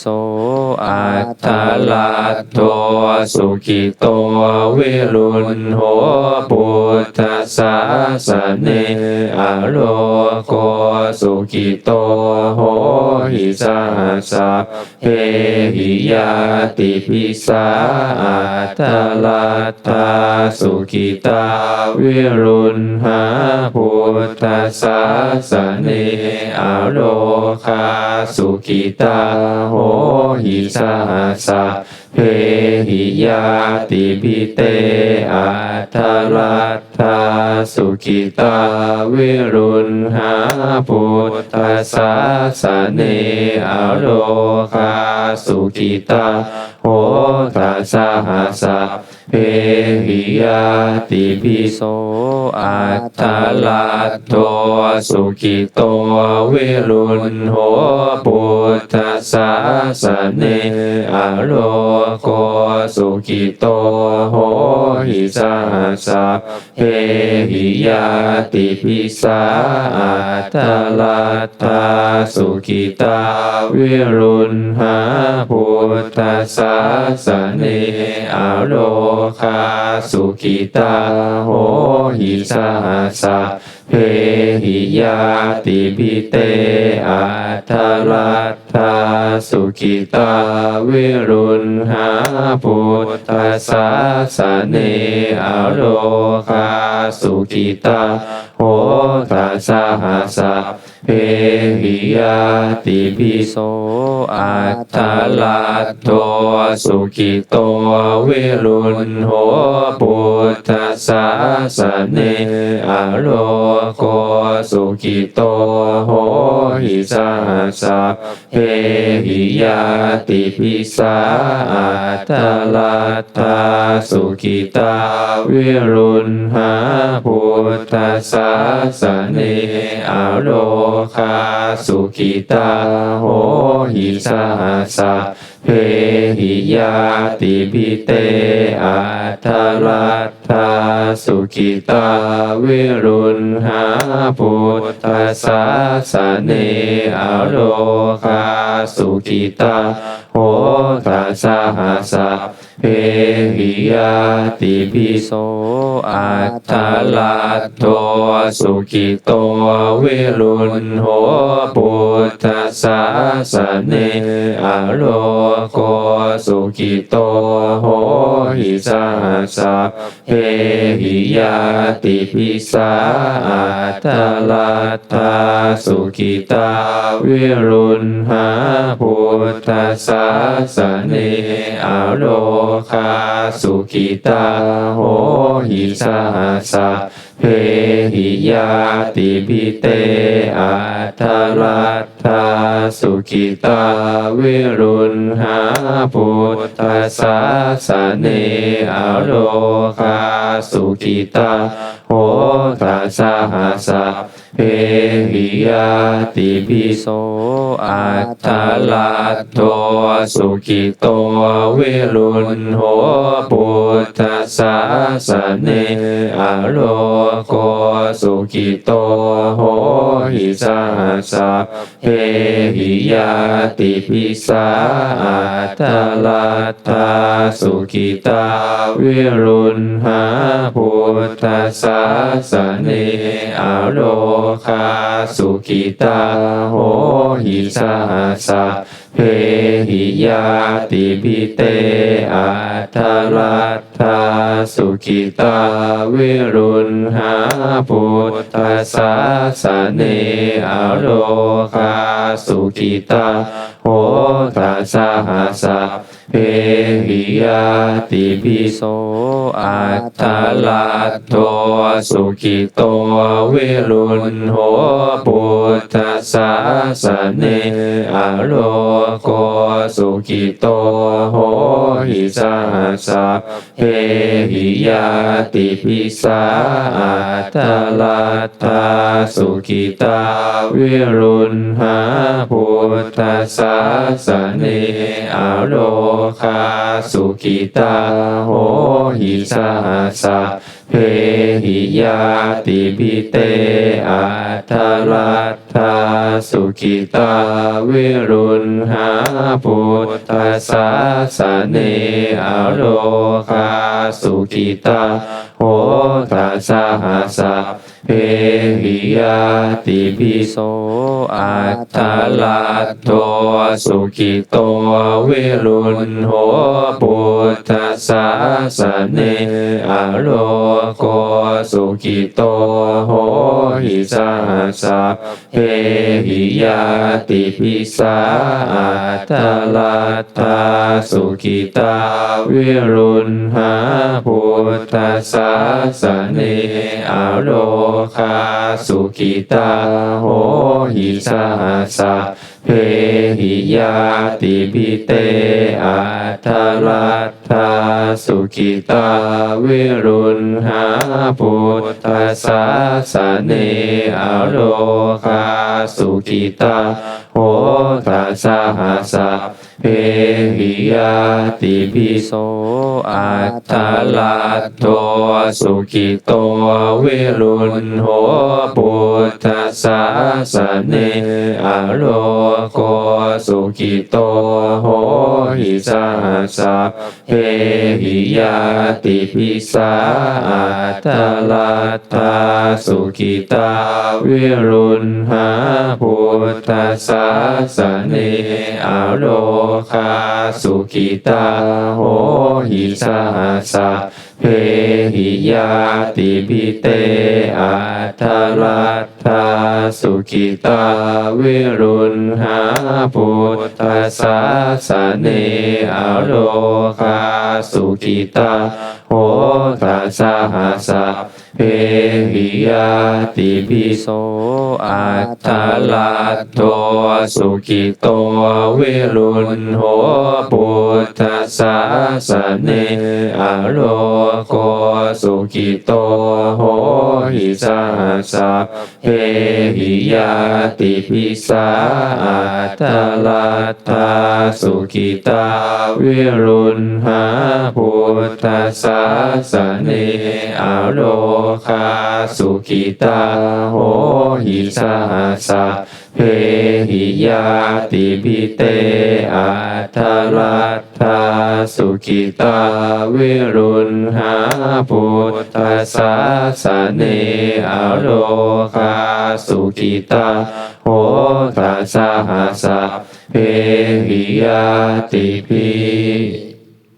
โสอัตตลัตโตสุขิโตวิรุณโหปุตตสสะสเนอโลโกสุขิโตโหหิสาสะเพหิยาติปิสาอัตตลัตตาสุขิตาวิรุณหาปุตตสสะสะเนอโลคาสุขิตาโหหิสาสะเพหิยาติปิเตอัตตลัตตาสุขิตาวิรุณหาปุตตสสสะเนอโลคาสุขิตาโหตัสสะหาสะเพหิยาติปิโสอัตตลัตโตสุขิโตวิรุณโหปุตตสสสะเนอโลโกสุขิโตโหหิสาสะเพหิยาติปิสาอัตตลัตตาสุขิตาวิรุณหาปุตตสสะสเนอโลคาสุขิตาโหหิสาสะ เพหิยาติปิเตอัตตลัตตาสุขิตาวิรุณหาพุทธาสาสะเนอโลคาสุขิตา โหตัสสะหัสะเพหิยติพิโสอัตตลัตโตสุขิโตวิรุณโหปุตตสสะสเนอโลโกสุขิโตโห หิสาสะเพหิยาติปิสาอัตตลัตตาสุขิตาวิรุณหาปุตตสสะสะเนอโลคาสุขิตาโหหิสาสะเพหิยาติปิเตอัตตลัตตาสุขิตาวิรุณหาปุตตสสะสะเนอโลคาสุขิตาโหตัสหาสะเพหิยาติปิโสอัตตลัตโตสุขิโตวิรุณโหปุ ตตสสะสเนอโลโกสุขิโตโหหิสาสะเพหิยาติปิสาอัตตลัตตาสุขิตาวิรุณหาปุตตสสสะเนอโลคาสุขิตาโหหิสาสะ เพหิยาติพิเตอัตตลัตตาสุขิตาวิรุณหาพุทธสสะสเนอโลคาสุขิตา โหตัสสะหาสะเพหิยติปิโสอัตตลัตโตสุขิโตวิรุณโหปุตตสสาสเนอโลโกสุขิโตโห หิสาสะเพหิยาติปิสาอัตลัตตาสุขิตา วิรุณหาปุตตสสสะเนอโลคาสุขิตาโหหิสาสะเพหิยาติพิเตอัตตลัตตาสุขิตาวิรุณหาพุทธสสะสเนอโลคาสุขิตาโหตัสสะหาสะ เพหิยาติปิโสอัตตลัตโตสุขิโตวิรุณโหปุตตสสะสเนอโลโกสุขิโตโหหิสาสะเพหิยาติปิสาอัตตลัตตาสุขิตาวิรุณหาปุตตสสะสเนอโลคาสุขิตาโหหิสาสะเพหิยาติปิเตอัทรัตถาสุขิตาวิรุณหาพุทธสาสเนอโรคาสุขิตาโหทัสสะสะเหิยาติปิโสอัตตลัตโตสุขิโตวิรุณโหพุทธสาสเนอโรโกสุขิโตโหหิสาสะเพหิยาติปิสาอัตตลัตตาสุขิตาวิรุณหาพุทธสาสเนอโรคาสุขิตาโหหิสาสะเพหิยาติปิเตอัทารัตถาสุขิตาวิรุณหาพุทธสาสเนอโรคาสุขิตาโหทัสสะสะ เพหิยาติปิโสอัตตลัตโตสุขิโตวิรุณโหพุทธสาสเนอโรโกสุขิโตโหหิสาสะเพหิยาติปิสาอัตตลัตาสุขิตาวิรุณหาพุทธสาสเนอโรคาสุขิตาโหหิสาสะเพหิยาติปิเตอัทารัตถาสุขิตาวิรุณหาพุทธสาสเนอโรคาสุขิตาโหทัสสะสะเพหิยาติปิโสอัตตลัตโตสุขิโตวิรุณโหปุตตะสาสเนอโรโกสุขิโตโหหิสาสะเพหิยาติปิสาอัตตลัตาสุขิตาวิรุณหาภู ทธสาสเนอโรคาสุขิตาโหหิสาสะเพหิยาติปิเตอัตตลัตถาสุขิตาวิรุณหาพุทธสาสเนอโรคาสุขิตาโหทัสสะสะเพหิยาติปิ